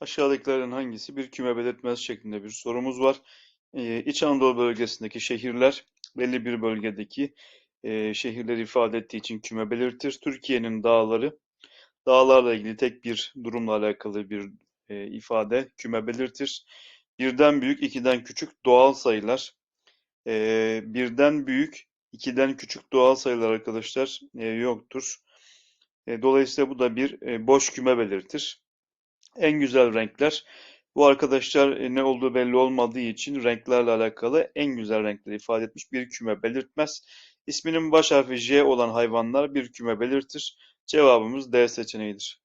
Aşağıdakilerden hangisi bir küme belirtmez şeklinde bir sorumuz var. Ee, İç Anadolu bölgesindeki şehirler belli bir bölgedeki e, şehirleri ifade ettiği için küme belirtir. Türkiye'nin dağları dağlarla ilgili tek bir durumla alakalı bir e, ifade küme belirtir. Birden büyük, ikiden küçük doğal sayılar. E, birden büyük, ikiden küçük doğal sayılar arkadaşlar e, yoktur. E, dolayısıyla bu da bir e, boş küme belirtir. En güzel renkler. Bu arkadaşlar e, ne olduğu belli olmadığı için renklerle alakalı en güzel renkleri ifade etmiş bir küme belirtmez. İsminin baş harfi J olan hayvanlar bir küme belirtir. Cevabımız D seçeneğidir.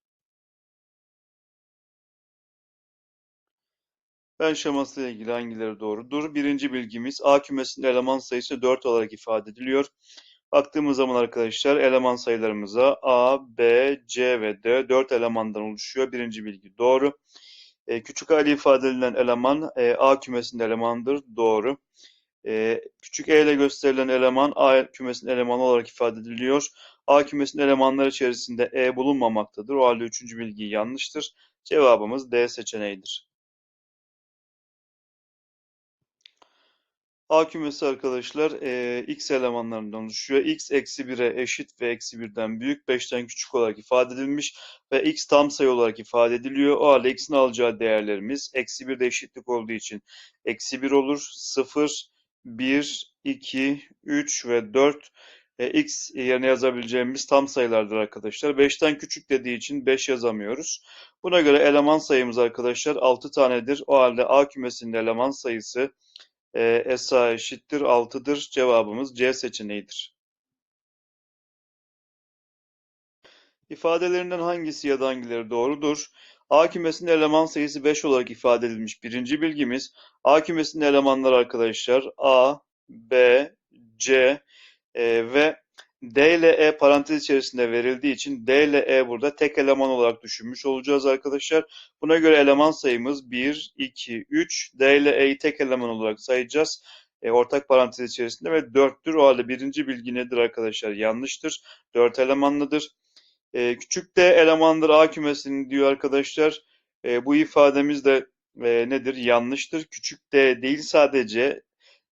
Ben şemasıyla ilgili hangileri doğrudur? Birinci bilgimiz A kümesinin eleman sayısı 4 olarak ifade ediliyor. Baktığımız zaman arkadaşlar eleman sayılarımıza A, B, C ve D 4 elemandan oluşuyor. Birinci bilgi doğru. E, küçük hali ifade edilen eleman e, A kümesinin elemanıdır. Doğru. E, küçük e ile gösterilen eleman A kümesinin elemanı olarak ifade ediliyor. A kümesinin elemanları içerisinde e bulunmamaktadır. O halde üçüncü bilgi yanlıştır. Cevabımız D seçeneğidir. A kümesi arkadaşlar e, x elemanlarından oluşuyor. x eksi 1'e eşit ve eksi 1'den büyük 5'ten küçük olarak ifade edilmiş ve x tam sayı olarak ifade ediliyor. O halde x'in alacağı değerlerimiz eksi 1'de eşitlik olduğu için eksi 1 olur. 0, 1, 2, 3 ve 4 e, x yerine yazabileceğimiz tam sayılardır arkadaşlar. 5'ten küçük dediği için 5 yazamıyoruz. Buna göre eleman sayımız arkadaşlar 6 tanedir. O halde A kümesinin eleman sayısı e, SA eşittir 6'dır. Cevabımız C seçeneğidir. İfadelerinden hangisi ya da hangileri doğrudur? A kümesinin eleman sayısı 5 olarak ifade edilmiş. Birinci bilgimiz A kümesinin elemanları arkadaşlar A, B, C e, ve D ile E parantez içerisinde verildiği için D ile E burada tek eleman olarak düşünmüş olacağız arkadaşlar. Buna göre eleman sayımız 1, 2, 3. D ile E'yi tek eleman olarak sayacağız. E, ortak parantez içerisinde ve 4'tür. O halde birinci bilgi nedir arkadaşlar? Yanlıştır. 4 elemanlıdır. E, küçük D elemandır A kümesinin diyor arkadaşlar. E, bu ifademiz de e, nedir? Yanlıştır. Küçük D değil sadece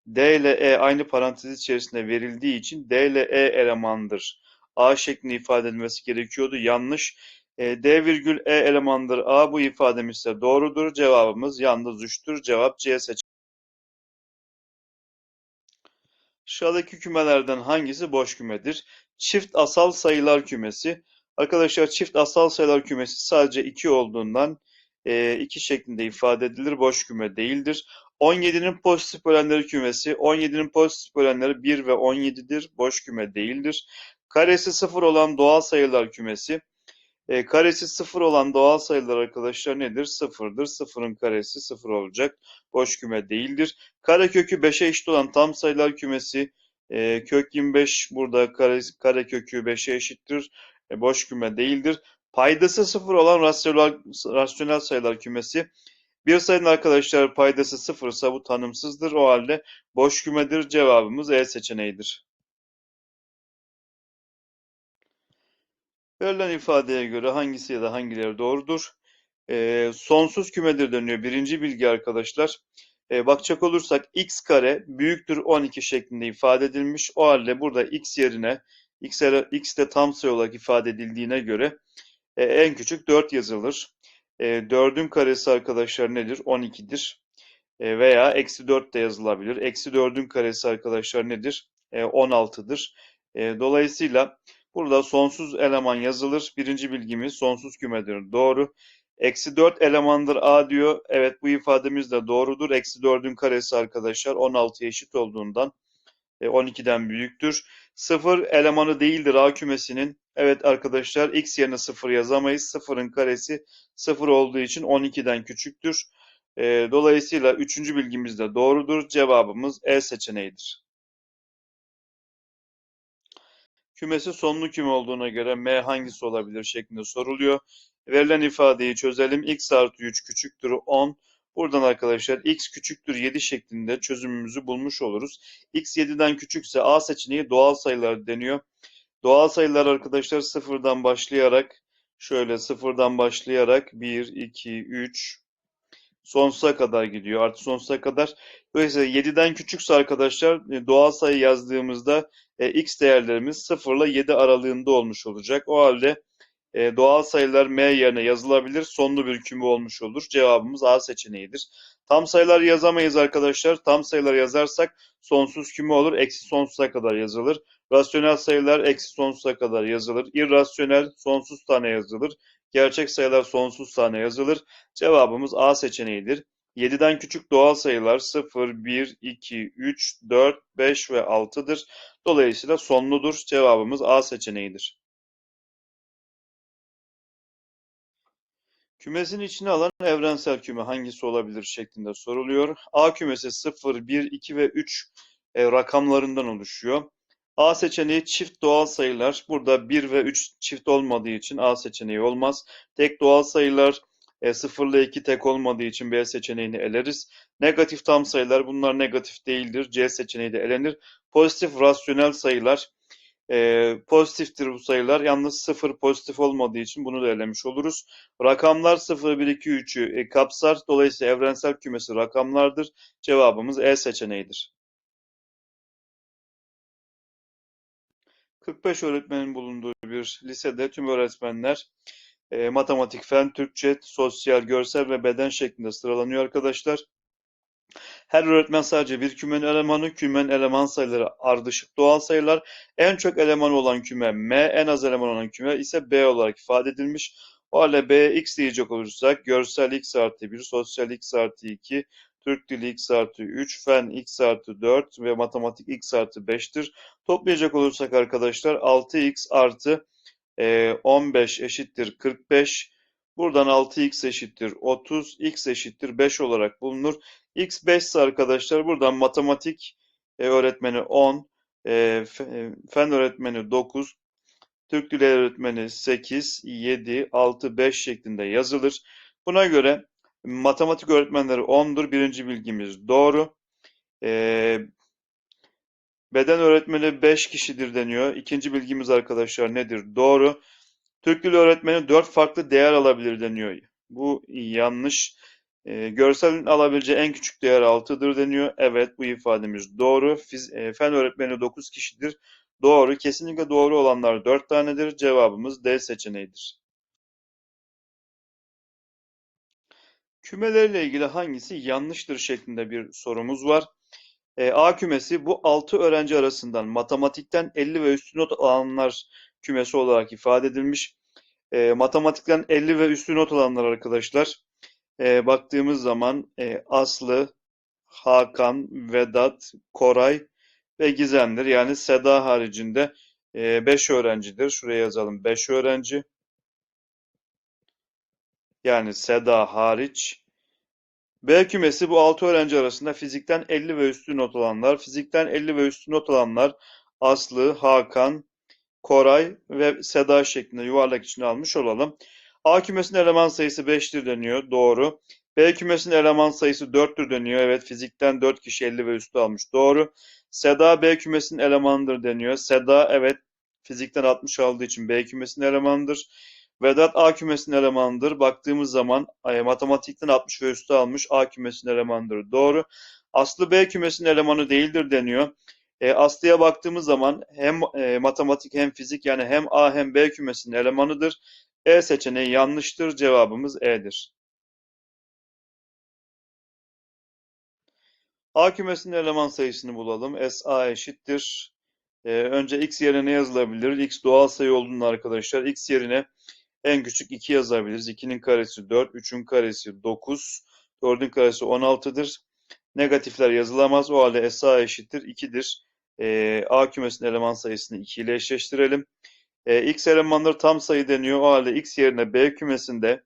D ile E aynı parantez içerisinde verildiği için D ile E elemandır. A şeklinde ifade edilmesi gerekiyordu. Yanlış. E, D virgül E elemandır A bu ifademiz ise doğrudur. Cevabımız yalnız 3'tür. Cevap C seçeneği. Aşağıdaki kümelerden hangisi boş kümedir? Çift asal sayılar kümesi. Arkadaşlar çift asal sayılar kümesi sadece 2 olduğundan 2 e, şeklinde ifade edilir. Boş küme değildir. 17'nin pozitif bölenleri kümesi. 17'nin pozitif bölenleri 1 ve 17'dir. Boş küme değildir. Karesi 0 olan doğal sayılar kümesi. E, karesi 0 olan doğal sayılar arkadaşlar nedir? 0'dır. 0'ın karesi 0 olacak. Boş küme değildir. Karekökü 5'e eşit olan tam sayılar kümesi. E, kök 25 burada kare, karekökü 5'e eşittir. E, boş küme değildir. Paydası 0 olan rasyonel, rasyonel sayılar kümesi. Bir sayının arkadaşlar paydası sıfırsa bu tanımsızdır. O halde boş kümedir. Cevabımız E seçeneğidir. Verilen ifadeye göre hangisi ya da hangileri doğrudur? E, sonsuz kümedir deniyor. Birinci bilgi arkadaşlar. E, bakacak olursak x kare büyüktür 12 şeklinde ifade edilmiş. O halde burada x yerine x de tam sayı olarak ifade edildiğine göre e, en küçük 4 yazılır. E, 4'ün karesi arkadaşlar nedir? 12'dir. E, veya eksi 4 de yazılabilir. Eksi 4'ün karesi arkadaşlar nedir? E, 16'dır. E, dolayısıyla burada sonsuz eleman yazılır. Birinci bilgimiz sonsuz kümedir. Doğru. Eksi 4 elemandır A diyor. Evet bu ifademiz de doğrudur. Eksi 4'ün karesi arkadaşlar 16'ya eşit olduğundan 12'den büyüktür. 0 elemanı değildir A kümesinin. Evet arkadaşlar x yerine 0 yazamayız. 0'ın karesi 0 olduğu için 12'den küçüktür. E, dolayısıyla üçüncü bilgimiz de doğrudur. Cevabımız E seçeneğidir. Kümesi sonlu küme olduğuna göre M hangisi olabilir şeklinde soruluyor. Verilen ifadeyi çözelim. x artı 3 küçüktür 10. Buradan arkadaşlar x küçüktür 7 şeklinde çözümümüzü bulmuş oluruz. x 7'den küçükse A seçeneği doğal sayılar deniyor. Doğal sayılar arkadaşlar sıfırdan başlayarak Şöyle sıfırdan başlayarak 1, 2, 3 sonsuza kadar gidiyor. Artı sonsuza kadar. Dolayısıyla 7'den küçükse arkadaşlar e, doğal sayı yazdığımızda e, x değerlerimiz 0 ile 7 aralığında olmuş olacak. O halde e, doğal sayılar m yerine yazılabilir. Sonlu bir küme olmuş olur. Cevabımız A seçeneğidir. Tam sayılar yazamayız arkadaşlar. Tam sayılar yazarsak sonsuz küme olur. Eksi sonsuza kadar yazılır. Rasyonel sayılar eksi sonsuza kadar yazılır. İrrasyonel sonsuz tane yazılır. Gerçek sayılar sonsuz tane yazılır. Cevabımız A seçeneğidir. 7'den küçük doğal sayılar 0, 1, 2, 3, 4, 5 ve 6'dır. Dolayısıyla sonludur. Cevabımız A seçeneğidir. Kümesin içine alan evrensel küme hangisi olabilir şeklinde soruluyor. A kümesi 0, 1, 2 ve 3 e, rakamlarından oluşuyor. A seçeneği çift doğal sayılar. Burada 1 ve 3 çift olmadığı için A seçeneği olmaz. Tek doğal sayılar e, 0 ile 2 tek olmadığı için B seçeneğini eleriz. Negatif tam sayılar bunlar negatif değildir. C seçeneği de elenir. Pozitif rasyonel sayılar e, pozitiftir bu sayılar. Yalnız 0 pozitif olmadığı için bunu da elemiş oluruz. Rakamlar 0, 1, 2, 3'ü e, kapsar. Dolayısıyla evrensel kümesi rakamlardır. Cevabımız E seçeneğidir. 45 öğretmenin bulunduğu bir lisede tüm öğretmenler e, matematik, fen, Türkçe, sosyal, görsel ve beden şeklinde sıralanıyor arkadaşlar. Her öğretmen sadece bir kümenin elemanı, kümenin eleman sayıları ardışık doğal sayılar. En çok elemanı olan küme M, en az eleman olan küme ise B olarak ifade edilmiş. O halde B x diyecek olursak görsel x artı 1, sosyal x artı 2, Türk dili x artı 3, fen x artı 4 ve matematik x artı 5'tir. Toplayacak olursak arkadaşlar 6x artı e, 15 eşittir 45. Buradan 6x eşittir 30, x eşittir 5 olarak bulunur. x 5 ise arkadaşlar buradan matematik e, öğretmeni 10, e, fen öğretmeni 9, Türk Dili öğretmeni 8, 7, 6, 5 şeklinde yazılır. Buna göre matematik öğretmenleri 10'dur. Birinci bilgimiz doğru. Ee, beden öğretmeni 5 kişidir deniyor. İkinci bilgimiz arkadaşlar nedir? Doğru. Türk Dili öğretmeni 4 farklı değer alabilir deniyor. Bu yanlış. E, görselin alabileceği en küçük değer 6'dır deniyor. Evet bu ifademiz doğru. Fiz, e, fen öğretmeni 9 kişidir. Doğru. Kesinlikle doğru olanlar 4 tanedir. Cevabımız D seçeneğidir. Kümelerle ilgili hangisi yanlıştır şeklinde bir sorumuz var. E, A kümesi bu 6 öğrenci arasından matematikten 50 ve üstü not alanlar kümesi olarak ifade edilmiş. E, matematikten 50 ve üstü not alanlar arkadaşlar. E, baktığımız zaman e, Aslı, Hakan, Vedat, Koray ve Gizem'dir. Yani Seda haricinde 5 e, öğrencidir. Şuraya yazalım 5 öğrenci. Yani Seda hariç. B kümesi bu 6 öğrenci arasında fizikten 50 ve üstü not alanlar. Fizikten 50 ve üstü not alanlar Aslı, Hakan, Koray ve Seda şeklinde yuvarlak içine almış olalım. A kümesinin eleman sayısı 5'tir deniyor. Doğru. B kümesinin eleman sayısı 4'tür deniyor. Evet fizikten 4 kişi 50 ve üstü almış. Doğru. Seda B kümesinin elemanıdır deniyor. Seda evet fizikten 60 aldığı için B kümesinin elemanıdır. Vedat A kümesinin elemanıdır. Baktığımız zaman e, matematikten 60 ve üstü almış A kümesinin elemanıdır. Doğru. Aslı B kümesinin elemanı değildir deniyor. E, Aslı'ya baktığımız zaman hem e, matematik hem fizik yani hem A hem B kümesinin elemanıdır. E seçeneği yanlıştır. Cevabımız E'dir. A kümesinin eleman sayısını bulalım. SA eşittir. Ee, önce x yerine ne yazılabilir? x doğal sayı olduğunda arkadaşlar x yerine en küçük 2 yazabiliriz. 2'nin karesi 4, 3'ün karesi 9, 4'ün karesi 16'dır. Negatifler yazılamaz. O halde SA eşittir 2'dir. Ee, A kümesinin eleman sayısını 2 ile eşleştirelim. Ee, x elemanları tam sayı deniyor. O halde x yerine B kümesinde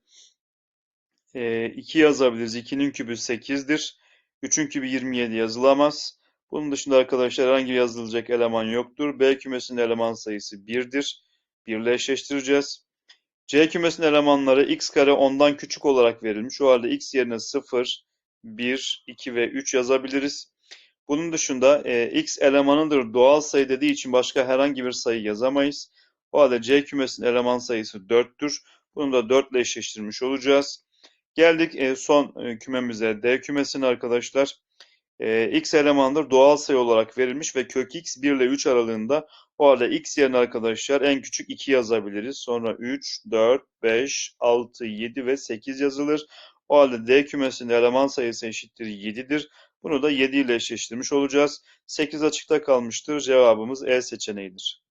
e, 2 yazabiliriz. 2'nin kübü 8'dir. 3'ün kübü 27 yazılamaz. Bunun dışında arkadaşlar herhangi yazılacak eleman yoktur. B kümesinin eleman sayısı 1'dir. 1 ile eşleştireceğiz. C kümesinin elemanları x kare 10'dan küçük olarak verilmiş. O halde x yerine 0, 1, 2 ve 3 yazabiliriz. Bunun dışında e, x elemanıdır doğal sayı dediği için başka herhangi bir sayı yazamayız. O halde C kümesinin eleman sayısı 4'tür. Bunu da 4 ile eşleştirmiş olacağız. Geldik e, son e, kümemize D kümesine arkadaşlar. E, x elemandır doğal sayı olarak verilmiş ve kök x 1 ile 3 aralığında. O halde x yerine arkadaşlar en küçük 2 yazabiliriz. Sonra 3, 4, 5, 6, 7 ve 8 yazılır. O halde D kümesinin eleman sayısı eşittir 7'dir. Bunu da 7 ile eşleştirmiş olacağız. 8 açıkta kalmıştır. Cevabımız E seçeneğidir.